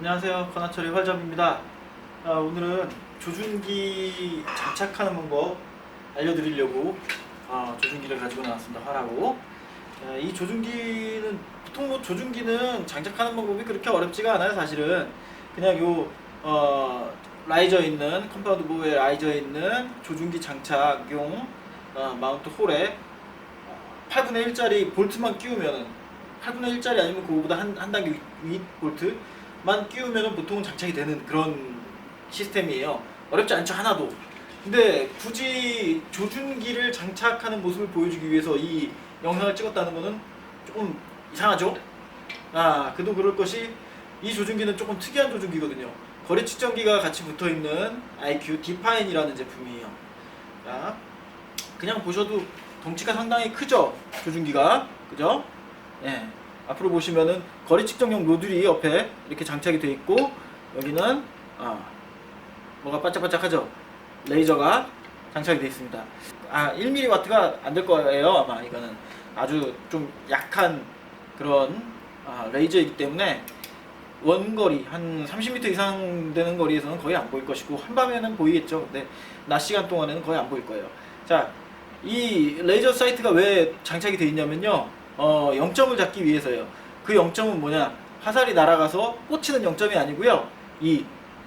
안녕하세요. 관아처리 활잡입니다. 아, 오늘은 조준기 장착하는 방법 알려드리려고 아, 조준기를 가지고 나왔습니다. 화라고. 아, 이 조준기는 보통 뭐 조준기는 장착하는 방법이 그렇게 어렵지가 않아요. 사실은 그냥 요 어, 라이저 있는 컴파운드 보에 라이저 있는 조준기 장착용 어, 마운트 홀에 8분의 1짜리 볼트만 끼우면은 8분의 1짜리 아니면 그거보다 한, 한 단계 위, 위 볼트 만 끼우면은 보통 장착이 되는 그런 시스템이에요. 어렵지 않죠 하나도. 근데 굳이 조준기를 장착하는 모습을 보여주기 위해서 이 영상을 찍었다는 거는 조금 이상하죠? 아, 그도 그럴 것이 이 조준기는 조금 특이한 조준기거든요. 거리 측정기가 같이 붙어 있는 IQ 디파인이라는 제품이에요. 자, 그냥 보셔도 덩치가 상당히 크죠 조준기가 그죠 예 앞으로 보시면은 거리 측정용 모듈이 옆에 이렇게 장착이 되어 있고 여기는 아 뭐가 반짝반짝하죠? 레이저가 장착이 되어 있습니다. 아 1mW가 안 될 거예요 아마. 이거는 아주 좀 약한 그런 아, 레이저이기 때문에 원거리 한 30m 이상 되는 거리에서는 거의 안 보일 것이고 한밤에는 보이겠죠? 근데 낮 시간 동안에는 거의 안 보일 거예요. 자 이 레이저 사이트가 왜 장착이 되어 있냐면요. 어, 0점을 잡기 위해서요. 그 0점은 뭐냐? 화살이 날아가서 꽂히는 0점이 아니고요. 이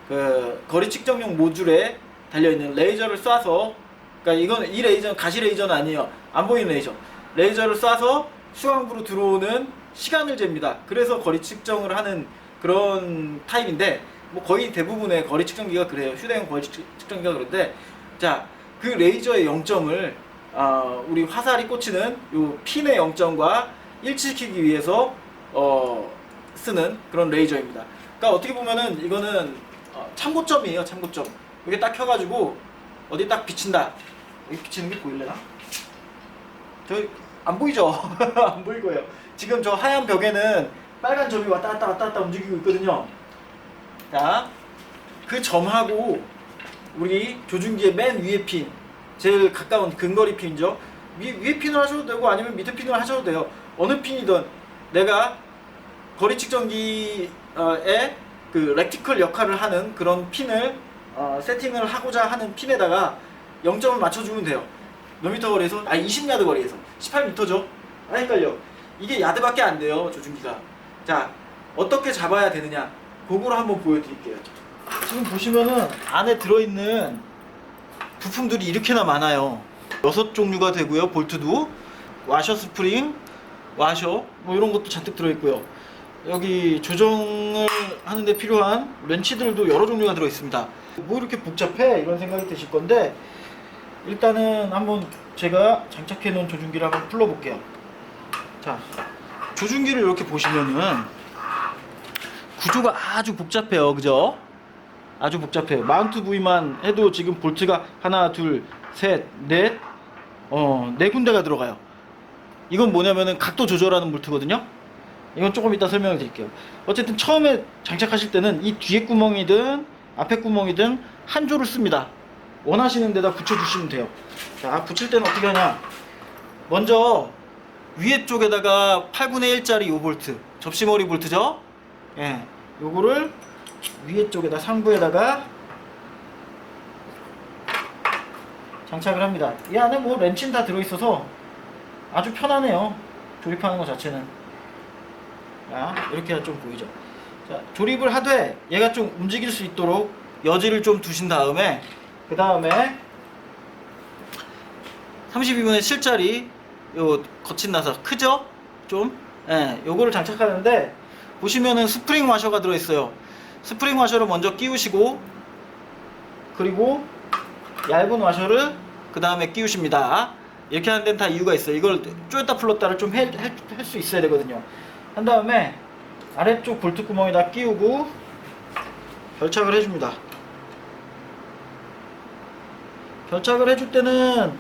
그 거리 측정용 모듈에 달려 있는 레이저를 쏴서 그러니까 이건 이 레이저는 가시 레이저는 아니에요. 안 보이는 레이저. 레이저를 쏴서 수강부로 들어오는 시간을 잽니다. 그래서 거리 측정을 하는 그런 타입인데 뭐 거의 대부분의 거리 측정기가 그래요. 휴대용 거리 측- 측정기가 그런데 자, 그 레이저의 0점을 어, 우리 화살이 꽂히는 요 핀의 0점과 일치시키기 위해서 어, 쓰는 그런 레이저입니다. 그러니까 어떻게 보면은 이거는 어, 참고점이에요. 참고점. 이게 딱 켜가지고 어디 딱 비친다. 여기 비치는 게 보일래나? 저 안 보이죠? 안 보일 거예요. 지금 저 하얀 벽에는 빨간 점이 왔다 갔다 왔다 갔다 움직이고 있거든요. 자, 그 점하고 우리 조준기의 맨 위에 핀, 제일 가까운 근거리 핀이죠. 위, 위에 핀을 하셔도 되고 아니면 밑에 핀을 하셔도 돼요. 어느 핀이든 내가 거리 측정기에 그 렉티컬 역할을 하는 그런 핀을 어, 세팅을 하고자 하는 핀에다가 0점을 맞춰주면 돼요. 몇 미터 거리에서? 아 20야드 거리에서 18미터죠? 아 헷갈려. 이게 야드밖에 안 돼요 조준기가. 자 어떻게 잡아야 되느냐? 그거를 한번 보여드릴게요. 지금 보시면은 안에 들어있는 부품들이 이렇게나 많아요. 여섯 종류가 되고요. 볼트도 와셔 스프링, 와셔 뭐 이런 것도 잔뜩 들어있고요. 여기 조정을 하는데 필요한 렌치들도 여러 종류가 들어 있습니다. 뭐 이렇게 복잡해 이런 생각이 드실 건데 일단은 한번 제가 장착해 놓은 조준기를 한번 풀어볼게요. 자, 조준기를 이렇게 보시면은 구조가 아주 복잡해요, 그죠? 아주 복잡해요. 마운트 부위만 해도 지금 볼트가 하나, 둘, 셋, 넷, 어, 네 군데가 들어가요. 이건 뭐냐면은 각도 조절하는 볼트거든요. 이건 조금 이따 설명을 드릴게요. 어쨌든 처음에 장착하실 때는 이 뒤에 구멍이든 앞에 구멍이든 한 조를 씁니다. 원하시는 데다 붙여주시면 돼요. 자, 붙일 때는 어떻게 하냐. 먼저 위에 쪽에다가 8분의 1짜리 요 볼트, 접시머리 볼트죠? 예, 요거를 위에 쪽에다 상부에다가 장착을 합니다. 이 안에 뭐 렌치는 다 들어있어서 아주 편하네요. 조립하는 것 자체는. 자, 이렇게 좀 보이죠. 자, 조립을 하되 얘가 좀 움직일 수 있도록 여지를 좀 두신 다음에 그 다음에 32분의 7짜리 요 거친 나사 크죠? 좀? 예, 요거를 장착하는데 보시면은 스프링 와셔가 들어있어요. 스프링 와셔를 먼저 끼우시고 그리고 얇은 와셔를 그 다음에 끼우십니다. 이렇게 하는 데는 다 이유가 있어요. 이걸 쪼였다 풀렀다를 좀 할 수 있어야 되거든요. 한 다음에 아래쪽 볼트 구멍에다 끼우고 결착을 해줍니다. 결착을 해줄 때는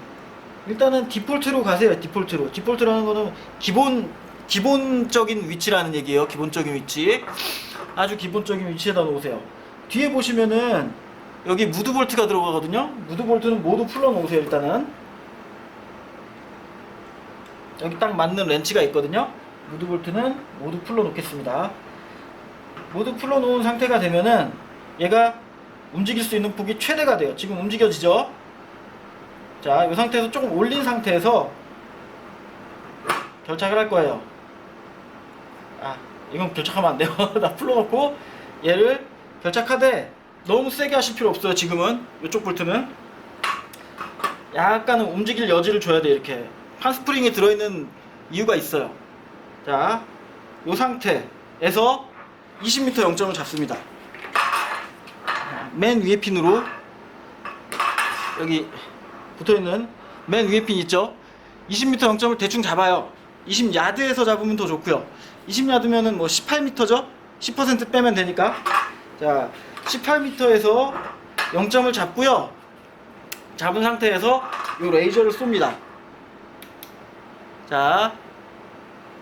일단은 디폴트로 가세요. 디폴트로. 디폴트라는 거는 기본 기본적인 위치라는 얘기예요. 기본적인 위치. 아주 기본적인 위치에다 놓으세요. 뒤에 보시면은 여기 무드 볼트가 들어가거든요. 무드 볼트는 모두 풀러 놓으세요. 일단은 여기 딱 맞는 렌치가 있거든요. 무드 볼트는 모두 풀러 놓겠습니다. 모두 풀어놓은 상태가 되면은 얘가 움직일 수 있는 폭이 최대가 돼요. 지금 움직여지죠? 자, 이 상태에서 조금 올린 상태에서 결착을 할 거예요. 아, 이건 결착하면 안 돼요. 나 풀어놓고 얘를 결착하되 너무 세게 하실 필요 없어요. 지금은 이쪽 볼트는 약간은 움직일 여지를 줘야 돼 이렇게 판스프링이 들어있는 이유가 있어요. 자, 이 상태에서 20m 0점을 잡습니다. 맨 위에 핀으로 여기 붙어있는 맨 위에 핀 있죠? 20m 0점을 대충 잡아요. 20야드에서 잡으면 더 좋고요. 20야드면은 뭐 18m죠? 10% 빼면 되니까. 자, 18m에서 0점을 잡고요. 잡은 상태에서 이 레이저를 쏩니다. 자,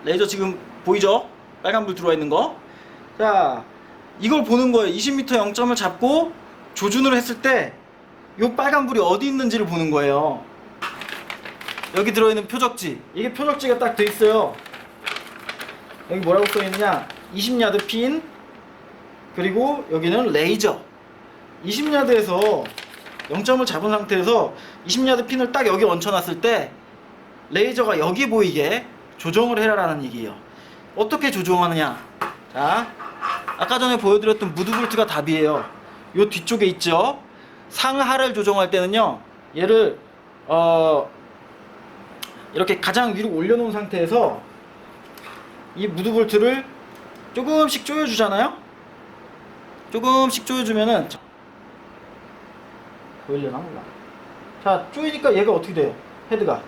레이저 지금 보이죠? 빨간불 들어와 있는 거. 자, 이걸 보는 거예요. 20m 0점을 잡고 조준을 했을 때 이 빨간불이 어디 있는지를 보는 거예요. 여기 들어있는 표적지. 이게 표적지가 딱 돼 있어요. 여기 뭐라고 써 있느냐? 20야드 핀 그리고 여기는 레이저. 20야드에서 0점을 잡은 상태에서 20야드 핀을 딱 여기 얹혀놨을 때 레이저가 여기 보이게 조정을 해라라는 얘기예요. 어떻게 조정하느냐? 자, 아까 전에 보여드렸던 무드볼트가 답이에요. 요 뒤쪽에 있죠? 상하를 조정할 때는요, 얘를, 어, 이렇게 가장 위로 올려놓은 상태에서 이 무드 볼트를 조금씩 조여주잖아요? 조금씩 조여주면은, 보이려나 몰라. 자, 조이니까 얘가 어떻게 돼요? 헤드가.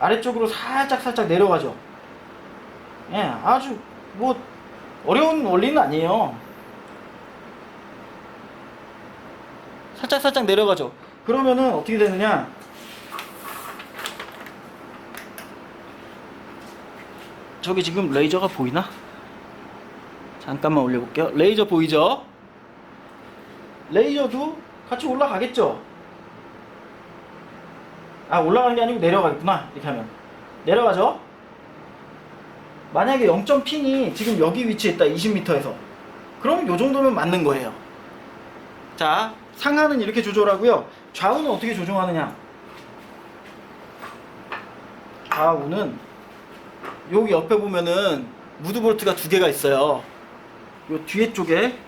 아래쪽으로 살짝 살짝 내려가죠. 예, 아주 뭐 어려운 원리는 아니에요. 살짝 살짝 내려가죠. 그러면은 어떻게 되느냐? 저기 지금 레이저가 보이나? 잠깐만 올려볼게요. 레이저 보이죠? 레이저도 같이 올라가겠죠? 아 올라가는 게 아니고 내려가겠구나 이렇게 하면 내려가죠 만약에 0점 핀이 지금 여기 위치에 있다 20m에서 그럼 요 정도면 맞는 거예요 자 상하는 이렇게 조절하고요 좌우는 어떻게 조정하느냐 좌우는 여기 옆에 보면은 무드 볼트가 두 개가 있어요 요 뒤에 쪽에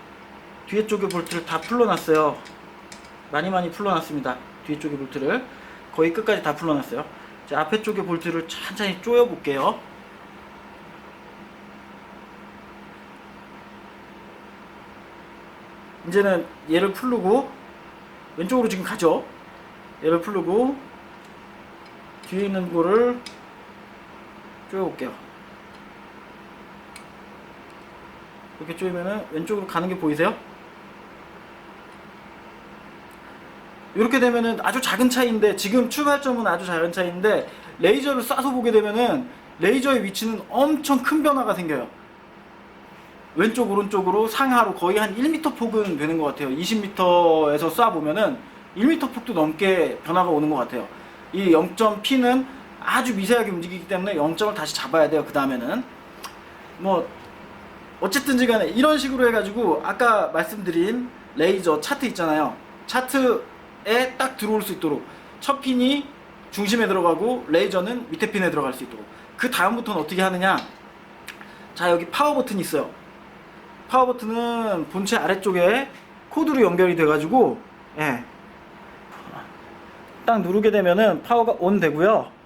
뒤에 쪽에 볼트를 다 풀러놨어요 많이 많이 풀러놨습니다 뒤에 쪽에 볼트를 거의 끝까지 다 풀러놨어요. 자, 앞에 쪽에 볼트를 천천히 조여 볼게요. 이제는 얘를 풀르고 왼쪽으로 지금 가죠. 얘를 풀르고 뒤에 있는 거를 조여 볼게요. 이렇게 조이면은 왼쪽으로 가는 게 보이세요? 이렇게 되면은 아주 작은 차이인데 지금 출발점은 아주 작은 차이인데 레이저를 쏴서 보게 되면은 레이저의 위치는 엄청 큰 변화가 생겨요. 왼쪽 오른쪽으로 상하로 거의 한 1m 폭은 되는 것 같아요. 20m에서 쏴 보면은 1m 폭도 넘게 변화가 오는 것 같아요. 이 0점 P는 아주 미세하게 움직이기 때문에 0점을 다시 잡아야 돼요. 그 다음에는 뭐 어쨌든지 간에 이런 식으로 해가지고 아까 말씀드린 레이저 차트 있잖아요. 차트에 딱 들어올 수 있도록 첫 핀이 중심에 들어가고 레이저는 밑에 핀에 들어갈 수 있도록 그 다음부터는 어떻게 하느냐 자 여기 파워 버튼이 있어요 파워 버튼은 본체 아래쪽에 코드로 연결이 돼 가지고 예. 딱 누르게 되면은 파워가 온 되고요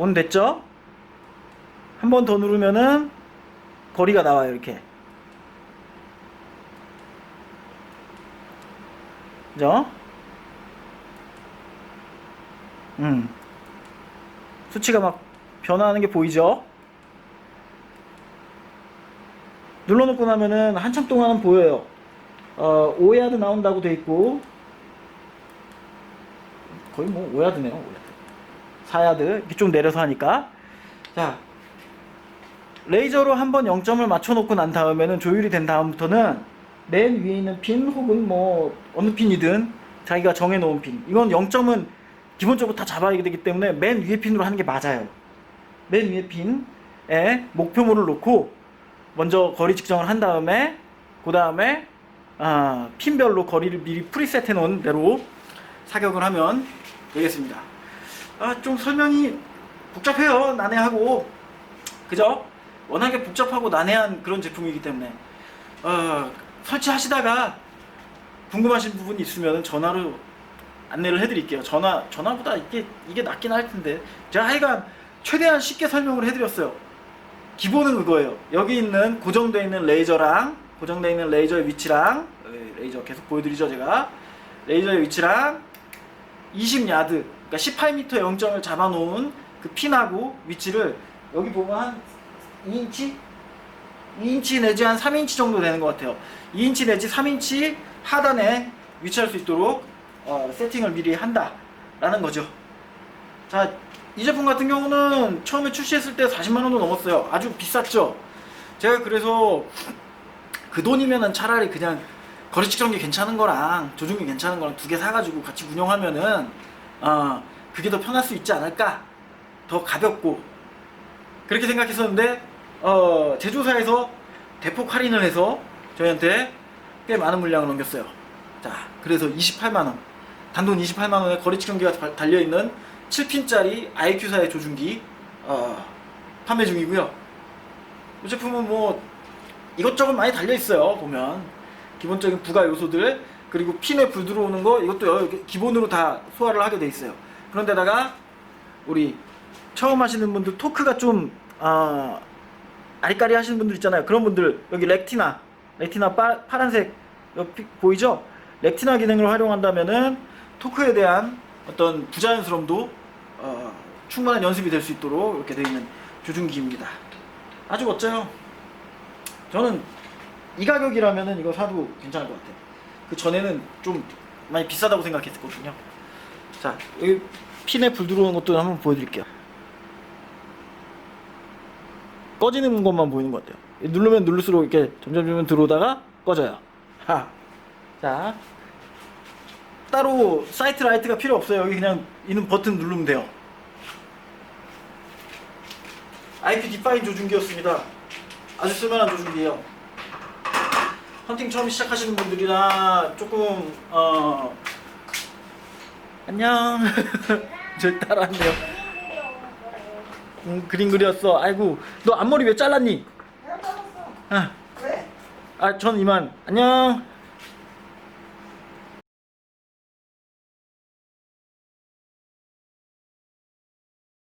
온 됐죠 한 번 더 누르면은 거리가 나와요 이렇게 그죠? 음. 수치가 막 변화하는 게 보이죠? 눌러놓고 나면은 한참 동안은 보여요. 어, 5야드 나온다고 돼 있고, 거의 뭐 5야드네요, 5야드. 4야드. 이렇게 좀 내려서 하니까. 자, 레이저로 한번 0점을 맞춰놓고 난 다음에는 조율이 된 다음부터는 맨 위에 있는 핀 혹은 뭐 어느 핀이든 자기가 정해놓은 핀. 이건 0점은 기본적으로 다 잡아야 되기 때문에 맨 위에 핀으로 하는 게 맞아요. 맨 위에 핀에 목표물을 놓고 먼저 거리 측정을 한 다음에 그 다음에 아, 핀별로 거리를 미리 프리셋 해놓은 대로 사격을 하면 되겠습니다. 아, 좀 설명이 복잡해요. 난해하고 그죠? 워낙에 복잡하고 난해한 그런 제품이기 때문에 어, 설치하시다가 궁금하신 부분이 있으면 전화로 안내를 해드릴게요. 전화 전화보다 이게 이게 낫긴 할 텐데 제가 하여간 최대한 쉽게 설명을 해드렸어요. 기본은 그거예요. 여기 있는 고정되어 있는 레이저랑 고정되어 있는 레이저의 위치랑 에, 레이저 계속 보여드리죠 제가 레이저의 위치랑 20야드 그러니까 18m 0점을 잡아놓은 그 핀하고 위치를 여기 보면 한 2인치 2인치 내지 한 3인치 정도 되는 것 같아요. 2인치 내지 3인치 하단에 위치할 수 있도록 어, 세팅을 미리 한다라는 거죠. 자, 이 제품 같은 경우는 처음에 출시했을 때 40만 원도 넘었어요. 아주 비쌌죠. 제가 그래서 그 돈이면은 차라리 그냥 거리 측정기 괜찮은 거랑 조종기 괜찮은 거랑 두 개 사가지고 같이 운영하면은 어 그게 더 편할 수 있지 않을까? 더 가볍고 그렇게 생각했었는데 어 제조사에서 대폭 할인을 해서 저희한테 꽤 많은 물량을 넘겼어요. 자, 그래서 28만 원 단돈 28만 원에 거리 측정기가 달려 있는 7핀짜리 IQ사의 조준기 어, 판매 중이고요. 이 제품은 뭐 이것저것 많이 달려 있어요. 보면 기본적인 부가 요소들 그리고 핀에 불 들어오는 거 이것도 기본으로 다 소화를 하게 돼 있어요. 그런데다가 우리 처음 하시는 분들 토크가 좀 어, 아리까리 하시는 분들 있잖아요. 그런 분들 여기 렉티나 렉티나 파, 파란색 여기 보이죠? 렉티나 기능을 활용한다면은 토크에 대한 어떤 부자연스러움도 어, 충분한 연습이 될 수 있도록 이렇게 되어 있는 조준기입니다. 아주 멋져요. 저는 이 가격이라면은 이거 사도 괜찮을 것 같아요. 그 전에는 좀 많이 비싸다고 생각했거든요. 자, 여기 핀에 불 들어오는 것도 한번 보여드릴게요. 꺼지는 것만 보이는 것 같아요. 누르면 누를수록 이렇게 점점 점점 들어오다가 꺼져요. 하. 자, 따로 사이트 라이트가 필요 없어요. 여기 그냥 있는 버튼 누르면 돼요. IP 디파인 조준기였습니다. 아주 쓸만한 조준기예요. 헌팅 처음 시작하시는 분들이나 조금 어 안녕 저 따라왔네요. 음, 그림 그렸어. 아이고 너 앞머리 왜 잘랐니? 아, 왜? 아, 전 이만 안녕.